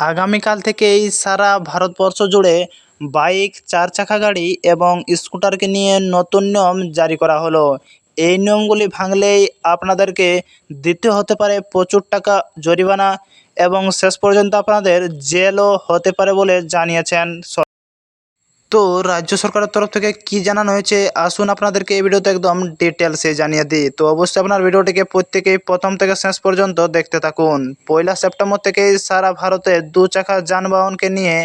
আগামীকাল থেকেই সারা ভারতবর্ষ জুড়ে বাইক, চার চাকা গাড়ি এবং স্কুটারকে নিয়ে নতুন নিয়ম জারি করা হলো। এই নিয়মগুলি ভাঙলেই আপনাদেরকে দিতে হতে পারে প্রচুর টাকা জরিমানা এবং শেষ পর্যন্ত আপনাদের জেলও হতে পারে বলে জানিয়েছেন তো রাজ্য সরকারের তরফ থেকে কি জানানো হয়েছে? আসুন আপনাদেরকে এই ভিডিওতে একদম ডিটেলসে জানিয়ে দিই। তো অবশ্যই আপনার ভিডিওটিকে প্রত্যেকেই প্রথম থেকে শেষ পর্যন্ত দেখতে থাকুন। পয়লা সেপ্টেম্বর থেকেই সারা ভারতে দু চাকা যানবাহনকে নিয়ে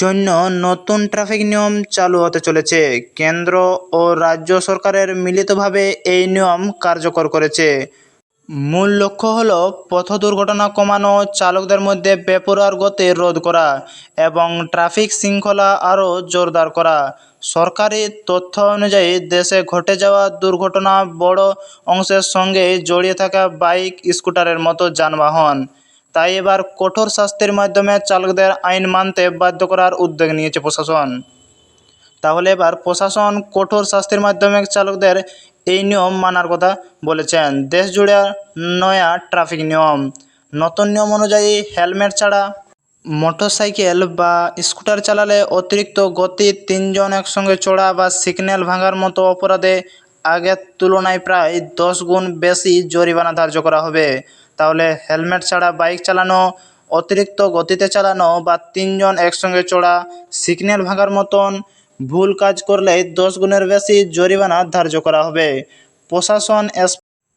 জন্য নতুন ট্রাফিক নিয়ম চালু হতে চলেছে। কেন্দ্র ও রাজ্য সরকারের মিলিতভাবে এই নিয়ম কার্যকর করেছে। মূল লক্ষ্য হল পথ দুর্ঘটনা কমানো, চালকদের মধ্যে বেপরোয়ার গতি রোধ করা এবং ট্রাফিক শৃঙ্খলা আরও জোরদার করা। সরকারি তথ্য অনুযায়ী দেশে ঘটে যাওয়া দুর্ঘটনা বড় অংশের সঙ্গে জড়িয়ে থাকা বাইক, স্কুটারের মতো যানবাহন। তাই এবার কঠোর শাস্তির মাধ্যমে চালকদের আইন মানতে বাধ্য করার উদ্যোগ নিয়েছে প্রশাসন। তাহলে এবার প্রশাসন কঠোর শাস্তির মাধ্যমে চালকদের এই নিয়ম মানার কথা বলেছেন। দেশ জুড়ে নয়া ট্রাফিক নিয়ম। নতুন নিয়ম অনুযায়ী হেলমেট ছাড়া মোটরসাইকেল বা স্কুটার চালালে অতিরিক্ত গতি তিনজন একসঙ্গে চড়া বা সিগন্যাল ভাঙার মতো অপরাধে আগের তুলনায় প্রায় দশ গুণ বেশি জরিমানা ধার্য করা হবে। তাহলে হেলমেট ছাড়া বাইক চালানো, অতিরিক্ত গতিতে চালানো বা তিনজন একসঙ্গে চড়া সিগন্যাল ভাঙার মতন ভুল কাজ করলে দশ গুণের বেশি জরিমানা ধার্য করা হবে। প্রশাসন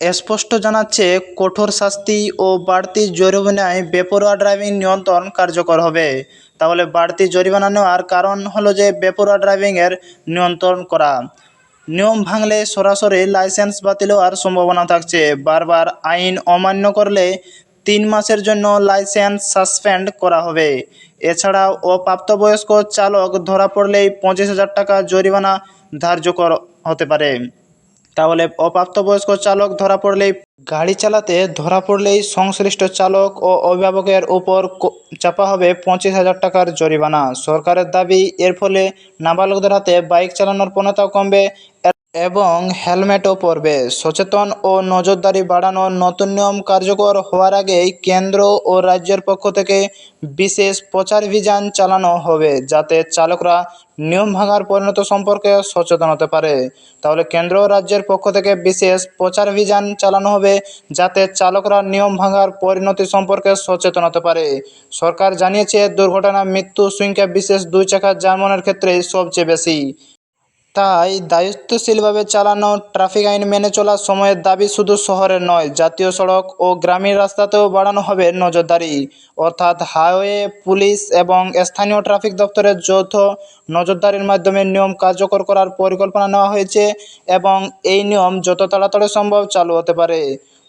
স্পষ্ট জানাচ্ছে, কঠোর শাস্তি ও বাড়তি জরিমানায় বেপরোয়া ড্রাইভিং নিয়ন্ত্রণ কার্যকর হবে। তাহলে বাড়তি জরিমানা নেওয়ার কারণ হলো যে, বেপরোয়া ড্রাইভিংয়ের নিয়ন্ত্রণ করা। নিয়ম ভাঙলে সরাসরি লাইসেন্স বাতিল হওয়ার সম্ভাবনা থাকছে। বারবার আইন অমান্য করলে তিন মাসের জন্য লাইসেন্স সাসপেন্ড করা হবে। এছাড়াও অপ্রাপ্তবয়স্ক চালক ধরা পড়লেই পঁচিশ হাজার টাকা জরিমানা ধার্য কর, হতে পারে। তাহলে অপ্রাপ্তবয়স্ক চালক ধরা পড়লেই গাড়ি চালাতে, ধরা পড়লেই সংশ্লিষ্ট চালক ও অভিভাবকের উপর চাপা হবে পঁচিশ হাজার টাকার জরিমানা। সরকারের দাবি, এর ফলে নাবালকদের হাতে বাইক চালানোর প্রণতাও কমবে। এবং হেলমেটও পরবে। সচেতন ও নজরদারি বাড়ানোর নতুন নিয়ম কার্যকর হওয়ার আগেই কেন্দ্র ও রাজ্যের পক্ষ থেকে বিশেষ প্রচারাভিযান চালানো হবে, যাতে চালকরা নিয়ম ভাঙার পরিণত সম্পর্কে সচেতন হতে পারে। তাহলে কেন্দ্র ও রাজ্যের পক্ষ থেকে বিশেষ প্রচারাভিযান চালানো হবে, যাতে চালকরা নিয়ম ভাঙার পরিণতি সম্পর্কে সচেতন হতে পারে। সরকার জানিয়েছে দুর্ঘটনা মৃত্যু সংখ্যা বিশেষ দুই চাকার যানবাহনের ক্ষেত্রে সবচেয়ে বেশি। তাই দায়িত্বশীলভাবে চালানো ট্রাফিক আইন মেনে চলার সময়ের দাবি শুধু শহরে নয়, জাতীয় সড়ক ও গ্রামীণ রাস্তাতেও বাড়ানো হবে নজরদারি। অর্থাৎ হাইওয়ে, পুলিশ এবং স্থানীয় ট্রাফিক দপ্তরের যৌথ নজরদারির মাধ্যমে নিয়ম কার্যকর করার পরিকল্পনা নেওয়া হয়েছে এবং এই নিয়ম যত তাড়াতাড়ি সম্ভব চালু হতে পারে।